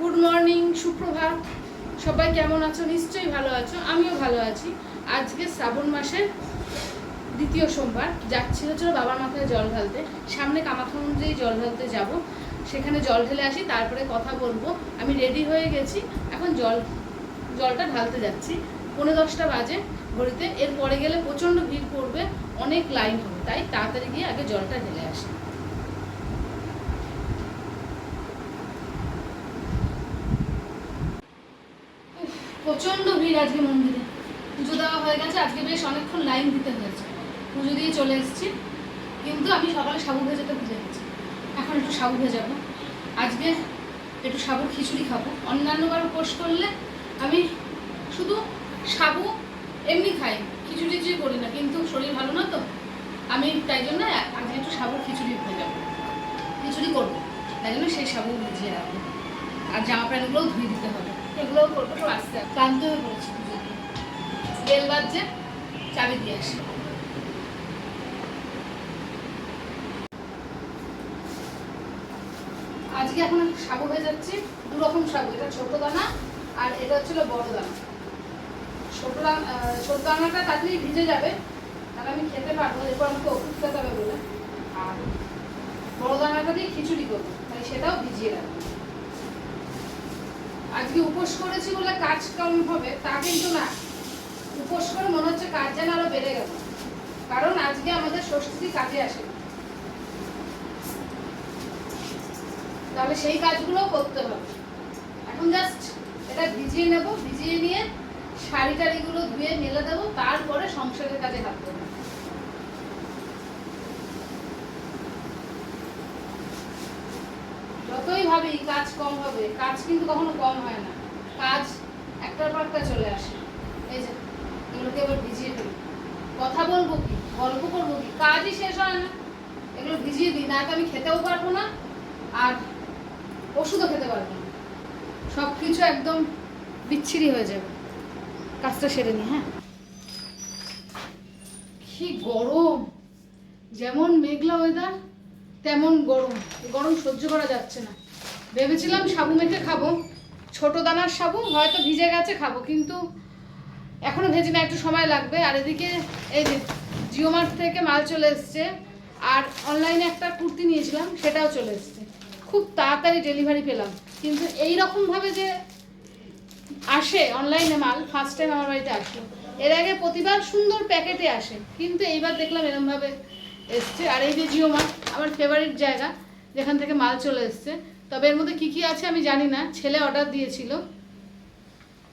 Good morning সুপ্রভাত। সবাই কেমন আছো? নিশ্চয়ই ভালো আছো। আমিও ভালো আছি। আজকে শ্রাবণ মাসের দ্বিতীয় সোমবার। যাচ্ছি হচ্ছে বাবার মাথায় জল ঢালতে। সামনে কামাখ্যা মন্দিরেই জল ঢালতে যাব। সেখানে জল ঢেলে আসি, তারপরে কথা বলব। আমি রেডি হয়ে গেছি। এখন জল, জলটা ঢালতে যাচ্ছি। পনেরো দশটা বাজে ঘড়িতে। এরপরে গেলে প্রচণ্ড ভিড় পড়বে। অনেক লাইন হবে। তাই তাড়াতাড়ি গিয়ে আগে জলটা ঢেলে আসি উফ, প্রচণ্ড ভিড় আজকে মন্দিরে। পুজো দেওয়া হয়ে গেছে, আজকে বেশ অনেকক্ষণ লাইন দিতে হয়েছে। পুজো দিয়ে চলে এসেছি। কিন্তু আমি সকালে সাবু ভেজাতে ভুলে গেছি। এখন একটু সাবু ভেজাবো। আজকে একটু সাবুর খিচুড়ি খাব। অন্যান্যবার উপোস করলে আমি শুধু সাবু এমনি খাই, খিচুড়ি টিচুড়ি করি না, কিন্তু শরীর ভালো না তো। আমি তাই জন্য আজকে একটু সাবুর খিচুড়ি হয়ে যাব খিচুড়ি করব। তাই জন্য সেই সাবু ভিজিয়ে রাখব। আর জামা প্যান্টগুলোও ধুয়ে দিতে হবে। এগুলোও করব। ক্লান্ত হয়ে পড়েছি। বেল বাজছে, চাবি দিয়ে আজকে এখন সাবু হয়ে যাচ্ছি। দু রকম সাবু এটা ছোট দানা আর এটা হচ্ছিল বড় দানা। ছোট দানা ছোট দানাটা তাড়াতাড়ি ভিজে যাবে। তাহলে আমি খেতে পারব এরপর আমাকে ওষুধ খেতে হবে বলে। আর বড় দানাটা দিয়ে খিচুড়ি করব, তাই সেটাও ভিজিয়ে রাখব। আজকে উপোস করেছি বলে কাজ কম হবে, তা কিন্তু না। উপোস করে মনে হচ্ছে কাজ যেন আরও বেড়ে গেল। কারণ আজকে আমাদের ষষ্ঠী কাজে আসে। তাহলে সেই কাজগুলোও করতে হবে। এখন জাস্ট এটা ভিজিয়ে নেব, ভিজিয়ে নিয়ে শাড়ি টাড়িগুলো ধুয়ে মেলে দেবো, তারপরে সংসারের কাজে হাত দেবো। যতই ভাবি কাজ কম হবে, কাজ কিন্তু কখনো কম হয় না। কাজ একটার পর একটা চলে আসে। এই যে, এগুলোকে এবার ভিজিয়ে ফেলি। কথা বলব কি? গল্প করব কি? কাজই শেষ হয় না। এগুলো ভিজিয়ে দিই। না তো আমি খেতেও পারব না, আর ওষুধও খেতে পারব না। সব কিছু একদম বিচ্ছিরি হয়ে যাবে। কাজটা সেরে নি হ্যাঁ? কি গরম! যেমন মেঘলা ওয়েদার তেমন গরম গরম সহ্য করা যাচ্ছে না। ভেবেছিলাম সাবু মেখে খাব। ছোট দানার সাবু, হয়তো ভিজে গেছে, খাব, কিন্তু এখনও ভেজে না, একটু সময় লাগবে। আর এদিকে এই যে জিও মার্ট থেকে মাল চলে এসছে, আর অনলাইনে একটা কুর্তি নিয়েছিলাম, সেটাও চলে এসছে। খুব তাড়াতাড়ি ডেলিভারি পেলাম। কিন্তু এই রকমভাবে যে আসে অনলাইনে মাল ফার্স্ট টাইম আমার বাড়িতে আসলো। এর আগে প্রতিবার সুন্দর প্যাকেটে আসে, কিন্তু এইবার দেখলাম এরমভাবে এসছে। আর এই যে জিও মার্ট আমার ফেভারিট জায়গা, যেখান থেকে মাল চলে এসছে। তবে এর মধ্যে কী কী আছে আমি জানি না, ছেলে অর্ডার দিয়েছিল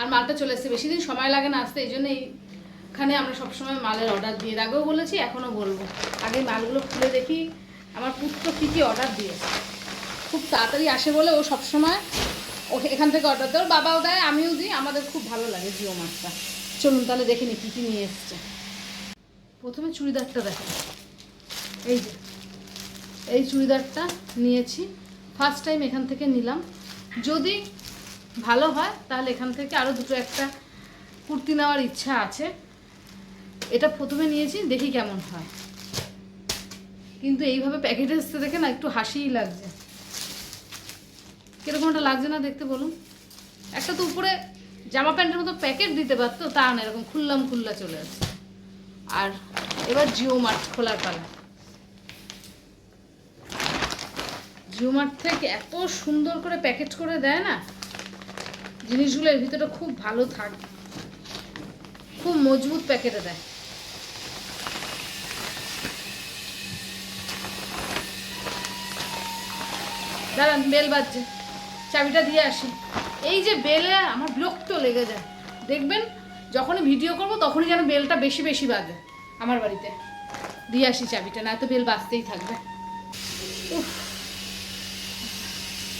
আর মালটা চলে এসছে। বেশি দিন সময় লাগে না আসতে, এই জন্য এইখানে আমরা সবসময় মালের অর্ডার দিয়ে আগেও বলেছি, এখনও বলব। আগে মালগুলো খুলে দেখি, আমার পুত্র কী কী অর্ডার দিয়েছে। খুব তাড়াতাড়ি আসে বলে ও সবসময় ও এখান থেকে অর্ডার দেয় বাবাও দেয়, আমিও দিই, আমাদের খুব ভালো লাগে জিও মাছটা। চলুন তাহলে দেখে নি কী কী নিয়ে এসছে। প্রথমে চুড়িদারটা দেখেন এই যে এই চুড়িদারটা নিয়েছি। ফার্স্ট টাইম এখান থেকে নিলাম। যদি ভালো হয়, তাহলে এখান থেকে আরও দুটো একটা কুর্তি নেওয়ার ইচ্ছা আছে। এটা প্রথমে নিয়েছি, দেখি কেমন হয়। কিন্তু এইভাবে প্যাকেটে আসতে দেখে না, একটু হাসিই লাগছে। কীরকম একটা লাগছে না দেখতে বলুন। একটা তো উপরে জামা প্যান্টের মতো প্যাকেট দিতে পারতো, তা না, এরকম খুললাম খুল্লা চলে আসছে। আর এবার জিও মার্ট খোলার পালা। জিও মার্ট থেকে এত সুন্দর করে প্যাকেট করে দেয় না? জিনিসগুলো এর ভিতরে খুব ভালো থাকে খুব মজবুত প্যাকেটে দেয়। দাঁড়ান, বেল বাজছে। চাবিটা দিয়ে আসি। এই যে বেলে আমার বিরক্ত লেগে যায়। দেখবেন, যখনই ভিডিও করব তখনই যেন বেলটা বেশি বেশি বাজে আমার বাড়িতে। দিয়ে আসি চাবিটা, না তো বেল বাজতেই থাকবে। উফ।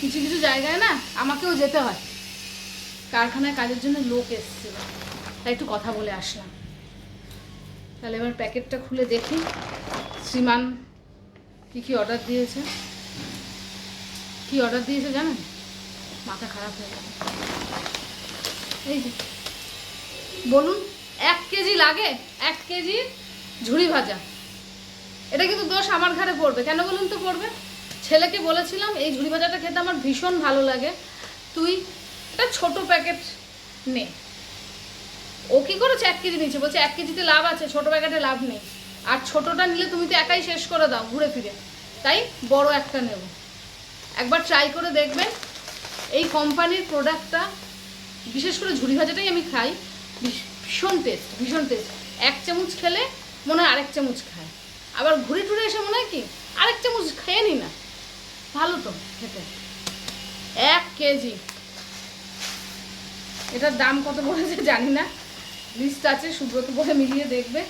কিছু কিছু জায়গায় না আমাকেও যেতে হয়। কারখানায় কাজের জন্য লোক এসেছিল। তাই একটু কথা বলে আসলাম। তাহলে এবার প্যাকেটটা খুলে দেখি। শ্রীমান কী কী অর্ডার দিয়েছে? কি অর্ডার দিয়েছে জানেন? মাথা খারাপ হয়ে গেল। এই যে, বলুন, এক কেজি লাগে, এক কেজি ঝুড়ি ভাজা। এটা কিন্তু দোষ আমার ঘরে পড়বে। কেন বলুন তো পড়বে? ছেলেকে বলেছিলাম, এই ঝুড়ি ভাজাটা খেতে আমার ভীষণ ভালো লাগে। তুই একটা ছোট প্যাকেট নে। ও কি করেছে? এক কেজি নিচ্ছে বলছে, এক কেজিতে লাভ আছে, ছোট প্যাকেটে লাভ নেই। আর ছোটটা নিলে তুমি তো একাই শেষ করে দাও, ঘুরে ফিরে। তাই বড় একটা নেব। একবার ট্রাই করে দেখবেন, এই কোম্পানির প্রোডাক্টটা বিশেষ করে ঝুড়ি ভাজাটাই আমি খাই ভীষ- ভীষণ টেস্ট ভীষণ টেস্ট এক চামচ খেলে মনে হয় আরেক চামচ খায়। আবার ঘুরে টুরে এসে মনে হয় কি, আরেক চামচ খেয়ে নি না। ভালো তো খেতে। এক কেজি। এটার দাম কত পড়েছে জানি না। লিস্ট আছে, সুব্রত বলে মিলিয়ে দেখবে।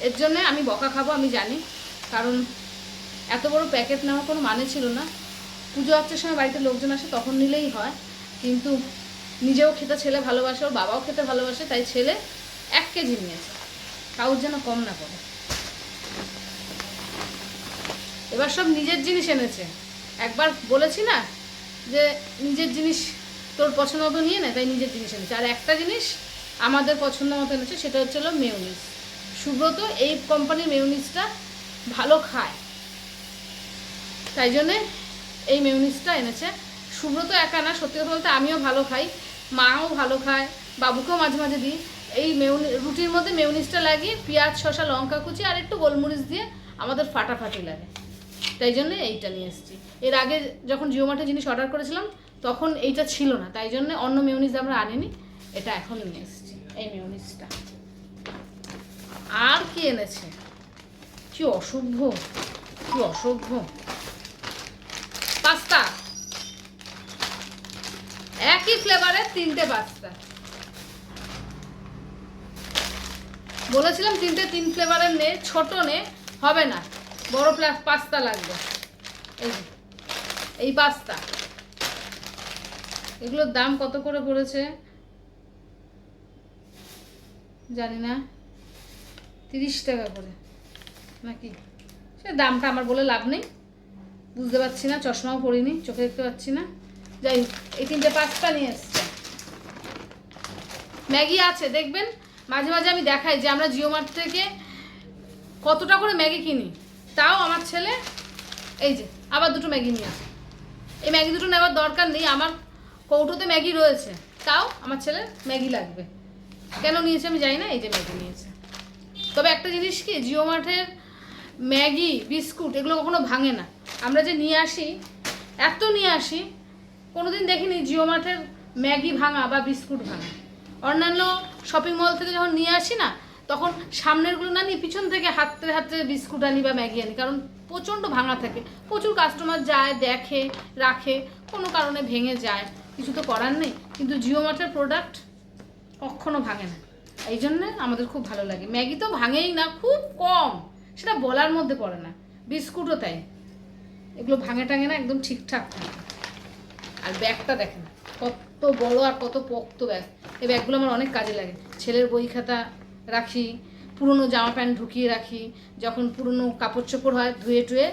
এর জন্য আমি বকা খাব, আমি জানি। কারণ এত বড় প্যাকেট নেওয়ার কোনো মানে ছিল না। পুজো আর্চের সময় বাড়িতে লোকজন আসে, তখন নিলেই হয়। কিন্তু নিজেও খেতে ছেলে ভালোবাসে, ওর বাবাও খেতে ভালোবাসে, তাই ছেলে এক কেজি নিয়েছে। কাউর যেন কম না পড়ে এবার সব নিজের জিনিস এনেছে। একবার বলেছি না যে নিজের জিনিস তোর পছন্দ মতো নিয়ে নে, তাই নিজের জিনিস এনেছে। আর একটা জিনিস আমাদের পছন্দ মতো এনেছে, সেটা হচ্ছে হলো মেউনিস সুব্রত এই কোম্পানির মেউনিসটা ভালো খায়। তাই জন্যে এই মেউনিসটা এনেছে। সুব্রত একা না, সত্যি কথা বলতে আমিও ভালো খাই, মাও ভালো খায়, বাবুকেও মাঝে মাঝে দিই। এই মেউনি রুটির মধ্যে মেউনিসটা লাগিয়ে পেঁয়াজ, শসা, লঙ্কা কুচি আর একটু গোলমরিচ দিয়ে আমাদের ফাটাফাটি লাগে। তাই জন্য এইটা নিয়ে এসেছি। এর আগে যখন জিও মার্টে জিনিস অর্ডার করেছিলাম, তখন এইটা ছিল না। তাই জন্য অন্য মেউনিস আমরা আনিনি, এটা এখন নিয়ে এসেছি, এই মেউনিসটা আর কি এনেছে? কি অসভ্য কি অসভ্য। পাস্তা। একই ফ্লেভারের তিনটে পাস্তা। বলেছিলাম তিনটে তিন ফ্লেভারের নে, ছোট নে, হবে না। বড় প্লাস পাস্তা লাগবে। এই এই পাস্তা। এগুলোর দাম কত করে পড়েছে? জানি না। তিরিশ টাকা করে। নাকি? সে দামটা আমার বলে লাভ নেই। বুঝতে পারছি না, চশমাও পরিনি, চোখে দেখতে পাচ্ছি না। যাই হোক, এই তিনটে পাস্তা নিয়ে এসছে। ম্যাগি আছে, দেখবেন? মাঝে মাঝে আমি দেখাই যে আমরা জিও মার্ট থেকে কতটা করে ম্যাগি কিনি। তাও আমার ছেলে, এই যে, আবার দুটো ম্যাগি নিয়ে আসে। এই ম্যাগি দুটো নেওয়ার দরকার নেই, আমার কৌটোতে ম্যাগি রয়েছে। তাও আমার ছেলে ম্যাগি লাগবে। কেন নিয়েছে আমি জানি না, এই যে ম্যাগি নিয়েছে। তবে একটা জিনিস কি, জিও মার্টের ম্যাগি, বিস্কুট, এগুলো কখনো ভাঙে না। আমরা যে নিয়ে আসি, এত নিয়ে আসি, কোনোদিন দেখিনি জিও মার্টের ম্যাগি ভাঙা বা বিস্কুট ভাঙা। অন্যান্য শপিং মল থেকে যখন নিয়ে আসি না তখন সামনেরগুলো না নিয়ে পিছন থেকে হাতে হাতে বিস্কুট আনি বা ম্যাগি আনি, কারণ প্রচণ্ড ভাঙা থাকে। প্রচুর কাস্টমার যায়, দেখে, রাখে, কোনো কারণে ভেঙে যায়। কিছু তো করার নেই। কিন্তু জিও মার্টের প্রোডাক্ট কখনো ভাঙে না। এই জন্যে আমাদের খুব ভালো লাগে। ম্যাগি তো ভাঙেই না, খুব কম। সেটা বলার মধ্যে পড়ে না। বিস্কুটও তাই। এগুলো ভাঙে টাঙে না, একদম ঠিকঠাক থাকে। আর ব্যাগটা দেখেন, কত বড় আর কত পোক্ত ব্যাগ। এই ব্যাগগুলো আমার অনেক কাজে লাগে। ছেলের বই খাতা রাখি, পুরনো জামা প্যান্ট ঢুকিয়ে রাখি, যখন পুরনো কাপড় চোপড় হয় ধুয়ে টুয়ে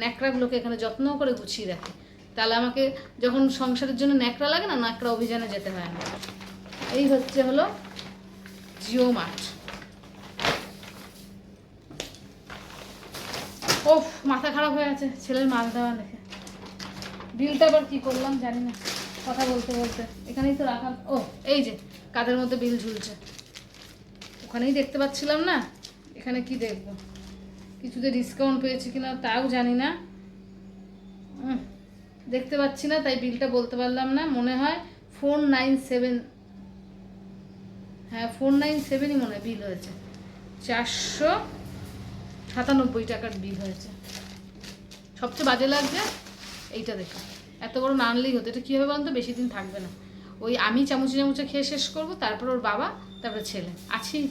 ন্যাকড়াগুলোকে এখানে যত্ন করে গুছিয়ে রাখি। তাহলে আমাকে যখন সংসারের জন্য ন্যাকড়া লাগে না, ন্যাকড়া অভিযানে যেতে হয় না এই হচ্ছে হলো জিও মার্ট। ওফ, মাথা খারাপ হয়ে আছে, ছেলের মাল দেওয়া দেখে। বিলটা আবার কি করলাম জানি না, কথা বলতে বলতে। এখানেই তো রাখা ও এই যে, কাদের মধ্যে বিল ঝুলছে। ওখানেই দেখতে পাচ্ছিলাম না। এখানে কি দেখব? কিছুতে ডিসকাউন্ট পেয়েছি কিনা তাও জানি না। দেখতে পাচ্ছি না, তাই বিলটা বলতে পারলাম না। মনে হয় ফোর নাইন সেভেন হ্যাঁ ফোর নাইন সেভেনই মনে হয় বিল হয়েছে। চারশো সাতানব্বই টাকার বিল হয়েছে। সবচেয়ে বাজে লাগছে এইটা দেখে। এত বড় না আনলেই হতো। এটা কী হবে বলতো? বেশি দিন থাকবে না। ওই আমি চামচে চামচে খেয়ে শেষ করব, তারপর ওর বাবা, তারপরে ছেলে। আছেই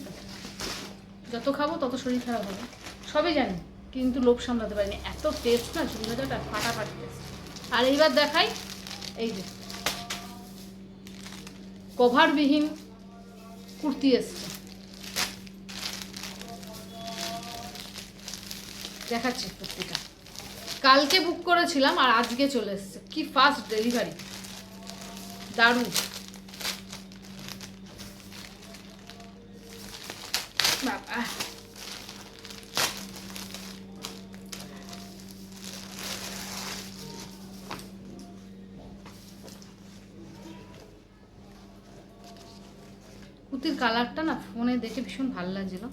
যত খাব তত শরীর খারাপ হবে। সবই জানি, কিন্তু লোভ সামলাতে পারিনি। এত টেস্ট না ঝুড়ি ভাজাটা ফাটাফাটি টেস্ট আর এইবার দেখাই, এই যে। কভারবিহীন কুর্তি এসছে। দেখাচ্ছি কুর্তিটা। কালকে বুক করেছিলাম আর আজকে চলে এসেছে। কি ফাস্ট ডেলিভারি দারুণ। বাবা। কুর্তির কালারটা না ফোনে দেখে ভীষণ ভালো লাগছিল,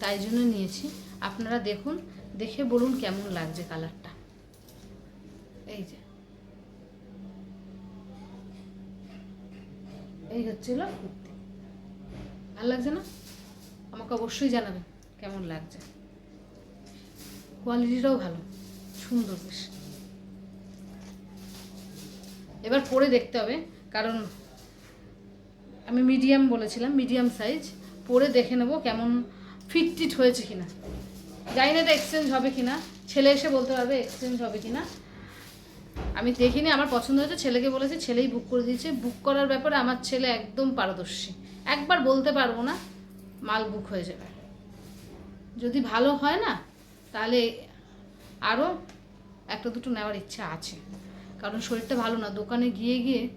তাই জন্য নিয়েছি। আপনারা দেখুন, দেখে বলুন কেমন লাগছে কালারটা। হচ্ছিল কুর্তি। ভালো লাগছে না? আমাকে অবশ্যই জানাবেন কেমন লাগছে। কোয়ালিটিটাও ভালো, সুন্দর বেশ। এবার পরে দেখতে হবে, কারণ আমি মিডিয়াম বলেছিলাম, মিডিয়াম সাইজ। পরে দেখে নেব কেমন ফিট টিট হয়েছে কিনা। জানি না এটা এক্সচেঞ্জ হবে কিনা। ছেলে এসে বলতে পারবে এক্সচেঞ্জ হবে কিনা। আমি দেখিনি, আমার পছন্দ হয়েছে, ছেলেকে বলেছি, ছেলেই বুক করে দিয়েছে। বুক করার ব্যাপারে আমার ছেলে একদম পারদর্শী। একবার বলতে পারব না, মাল বুক হয়ে যাবে। যদি ভালো হয় না, তাহলে আরও একটা দুটো নেওয়ার ইচ্ছা আছে। কারণ শরীরটা ভালো না, দোকানে গিয়ে গিয়ে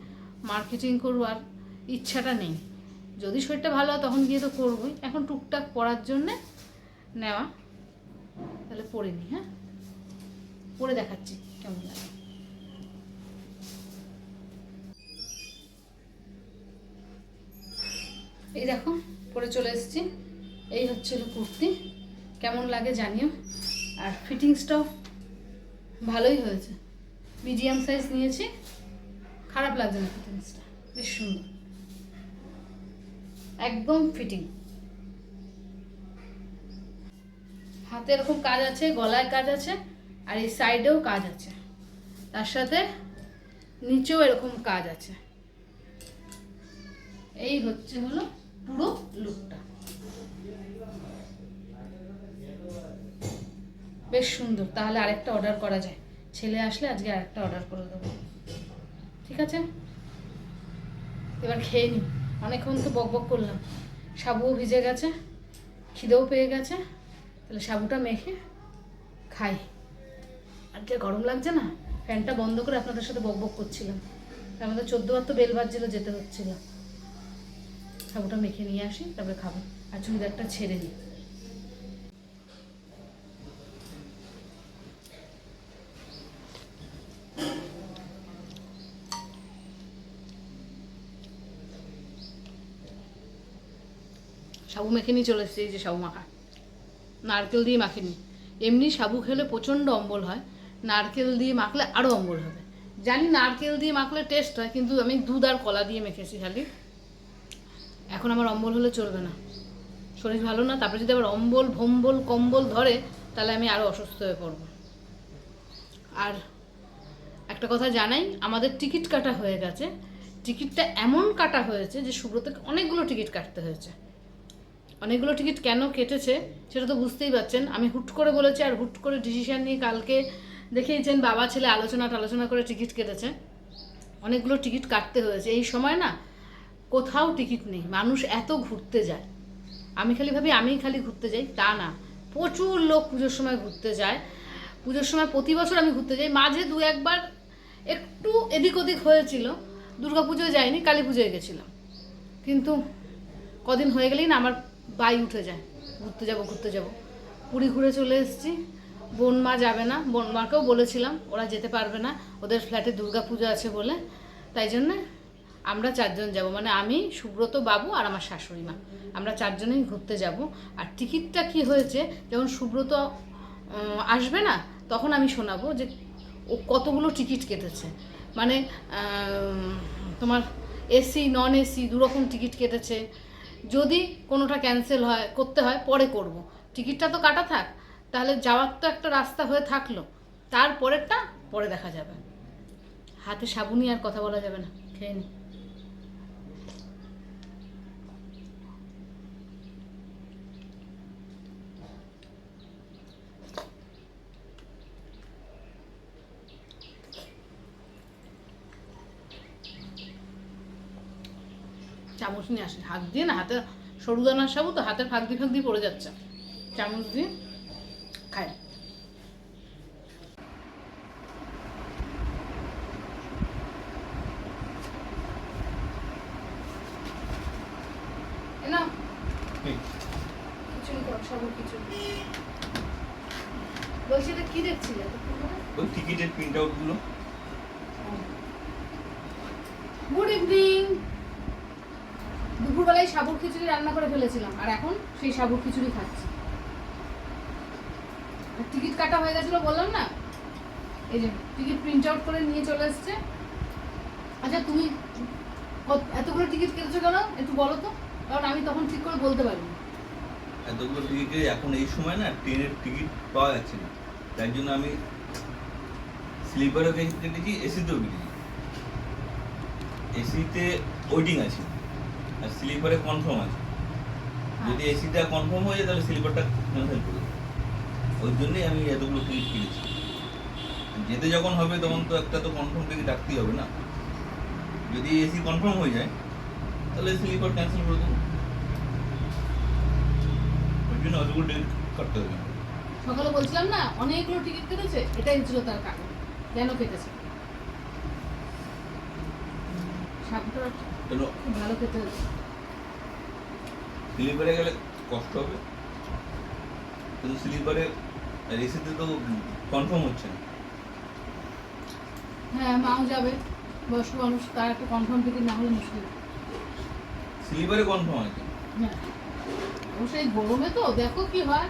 মার্কেটিং করব আর ইচ্ছাটা নেই। যদি শরীরটা ভালো হয়, তখন গিয়ে তো করবোই। এখন টুকটাক পড়ার জন্যে নেওয়া, তাহলে পড়ে নি হ্যাঁ? পরে দেখাচ্ছি, কেমন লাগে। এই দেখো, পরে চলে এসেছি। এই হচ্ছিল কুর্তি। কেমন লাগে জানিও। আর ফিটিংসটাও ভালোই হয়েছে। মিডিয়াম সাইজ নিয়েছি। খারাপ লাগছে না ফিটিংসটা। বেশ সুন্দর। একদম ফিটিং। হাতে এরকম কাজ আছে, গলায় কাজ আছে, আর এই সাইডেও কাজ আছে। তার সাথে নিচেও এরকম কাজ আছে। এই হচ্ছে হলো পুরো লুকটা বেশ সুন্দর, তাহলে আরেকটা অর্ডার করা যায়। ছেলে আসলে আজকে আরেকটা অর্ডার করে দেবো। ঠিক আছে? এবার খেয়ে নিই। অনেকক্ষণ তো বক বক করলাম। সাবুও ভিজে গেছে, খিদেও পেয়ে গেছে। তাহলে সাবুটা মেখে খাই। যে গরম লাগছে না, ফ্যানটা বন্ধ করে আপনাদের সাথে বক বক করছিলাম। আমাদের চোদ্দ বার তো বেল বাজছিল, যেতে হচ্ছিল। সাবুটা মেখে নিয়ে আসি, তারপরে খাব। আর চুড়িদারটা ছেড়ে দিই। সাবু মেখে নিয়ে চলে এসেছি, এই যে সাবু মাখা। নারকেল দিয়ে মাখিনি। এমনি সাবু খেলে প্রচণ্ড অম্বল হয়। নারকেল দিয়ে মাখলে আরও অম্বল হবে। জানি নারকেল দিয়ে মাখলে টেস্ট হয়, কিন্তু আমি দুধ আর কলা দিয়ে মেখেছি খালি। এখন আমার অম্বল হলে চলবে না। শরীর ভালো না, তারপরে যদি আবার অম্বল, ভম্বল, কম্বল ধরে, তাহলে আমি আরও অসুস্থ হয়ে পড়ব। আর একটা কথা জানাই, আমাদের টিকিট কাটা হয়ে গেছে। টিকিটটা এমন কাটা হয়েছে যে সুব্রতকে অনেকগুলো টিকিট কাটতে হয়েছে। অনেকগুলো টিকিট কেন কেটেছে সেটা তো বুঝতেই পারছেন। আমি হুট করে বলেছি আর হুট করে ডিসিশান নিয়ে কালকে দেখিয়েছেন বাবা, ছেলে আলোচনা টালোচনা করে টিকিট কেটেছে। অনেকগুলো টিকিট কাটতে হয়েছে। এই সময় না কোথাও টিকিট নেই, মানুষ এত ঘুরতে যায়। আমি খালি ভাবি আমি খালি ঘুরতে যাই, তা না। প্রচুর লোক পুজোর সময় ঘুরতে যায়। পুজোর সময় প্রতি বছর আমি ঘুরতে যাই। মাঝে দু একবার একটু এদিক ওদিক হয়েছিল। দুর্গা পুজোয় যাইনি, কালী পুজোয় গেছিলাম। কিন্তু কদিন হয়ে গেলেই না আমার বাই উঠে যায়। ঘুরতে যাব ঘুরতে যাব। পুরী ঘুরে চলে এসেছি। বোন মা যাবে না। বোন মাকেও বলেছিলাম, ওরা যেতে পারবে না। ওদের ফ্ল্যাটে দুর্গা পুজো আছে বলে। তাই জন্যে আমরা চারজন যাব। মানে আমি, সুব্রত বাবু আর আমার শাশুড়ি মা। আমরা চারজনেই ঘুরতে যাব। আর টিকিটটা কি হয়েছে, যখন সুব্রত আসবে না, তখন আমি শোনাবো যে ও কতগুলো টিকিট কেটেছে। মানে তোমার এসি নন এসি দুরকম টিকিট কেটেছে। যদি কোনোটা ক্যান্সেল হয়, করতে হয়, পরে করব। টিকিটটা তো কাটা থাক, তাহলে যাওয়ার তো একটা রাস্তা হয়ে থাকল। তারপরেরটা পরে দেখা যাবে। হাতে সাবুনি আর কথা বলা যাবে না, খেয়ে নি। চামচ নিয়ে আসি। হাত দিয়ে না হাতে সরু দানার সাবু তো হাতের ফাঁক দিয়ে ফাঁক দিয়ে পড়ে যাচ্ছে। চামচ দিয়ে খাই এ নাও, খিচুড়ি করো, সাবুর খিচুড়ি। বলছি এটা কি দেখছিলে এতক্ষণ ওই টিকিটের প্রিন্ট আউটগুলো। Good evening. দুপুর দুপুরবেলায় সাবুর খিচুড়ি রান্না করে ফেলেছিলাম, আর এখন সেই সাবুর খিচুড়ি খাচ্ছি। টিকিট কাটা হয়ে গেছিল, বললাম না? এই যে, টিকিট প্রিন্ট আউট করে নিয়ে চলে এসছে। আচ্ছা তুমি এতগুলো টিকিট কেটেছো কেন? একটু বলো তো, কারণ আমি তখন ঠিক করে বলতে পারিনি। এতগুলো টিকিটে এখন এই সময় না ট্রেনের টিকিট পাওয়া যাচ্ছে না। তার জন্য আমি স্লিপারও কেটেছি, এসিতেও কেটেছি। এসিতে ওয়েটিং আছে। আর স্লিপারে কনফার্ম আছে। যদি এসিটা কনফার্ম হয়ে যায় তাহলে স্লিপারটা ক্যান্সেল করে ওই জন্যই আমি এতগুলো টিকিট কিনেছি। যেতে যখন হবে তখন তো একটা তো কনফার্ম টিকিট রাখতেই হবে না। যদি এসি কনফার্ম হয়ে যায় তাহলে স্লিপার ক্যান্সেল করে দেবো। ওই জন্য অতগুলো টিকিট কাটতে হবে সকালে বলছিলাম না অনেকগুলো টিকিট কেটেছে এটাই ছিল তার কারণ। কেন কেটেছে? খুব ভালো খেতে স্লিপারে গেলে কষ্ট হবে। কিন্তু স্লিপারে এসিতে তো কনফার্ম হচ্ছে না। হ্যাঁ মাও যাবে বয়স্ক মানুষ তার একটা কনফার্ম টিকিট না হলে মুশকিল। স্লিপারে কনফার্ম আছে হ্যাঁ। অবশ্যই গরমে তো দেখো কি হয়।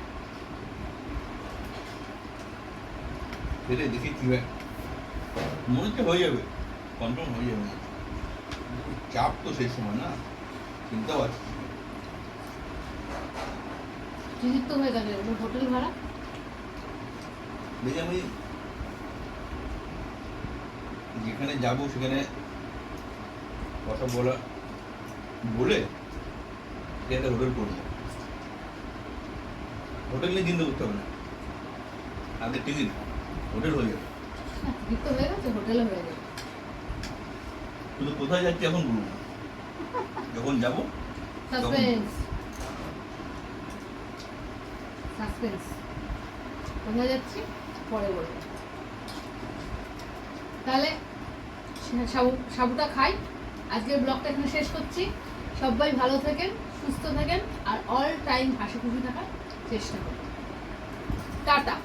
দেখি কি হয়। মনে হচ্ছে হয়ে যাবে কনফার্ম হয়ে যাবে। চাপ তো সেই সময় না চিন্তাও আছে। টিকিট তো হয়ে হোটেল ভাড়া? দেখি আমি যেখানে যাব সেখানে কথা বলা বলে একটা হোটেল করব হোটেল নিয়ে চিন্তা করতে হবে না। আগে টিকিট হোটেল হয়ে যাবে। হ্যাঁ টিকিট তো হয়ে গেছে হোটেলে হয়ে যাবে শুধু কোথায় যাচ্ছি এখন বলব। যখন যাব তাহলে সাবু সাবুটা খাই। আজকের ব্লগটা এখানে শেষ করছি। সবাই ভালো থাকেন, সুস্থ থাকেন, আর অল টাইম হাসি খুশি থাকার চেষ্টা করুন। টাটা।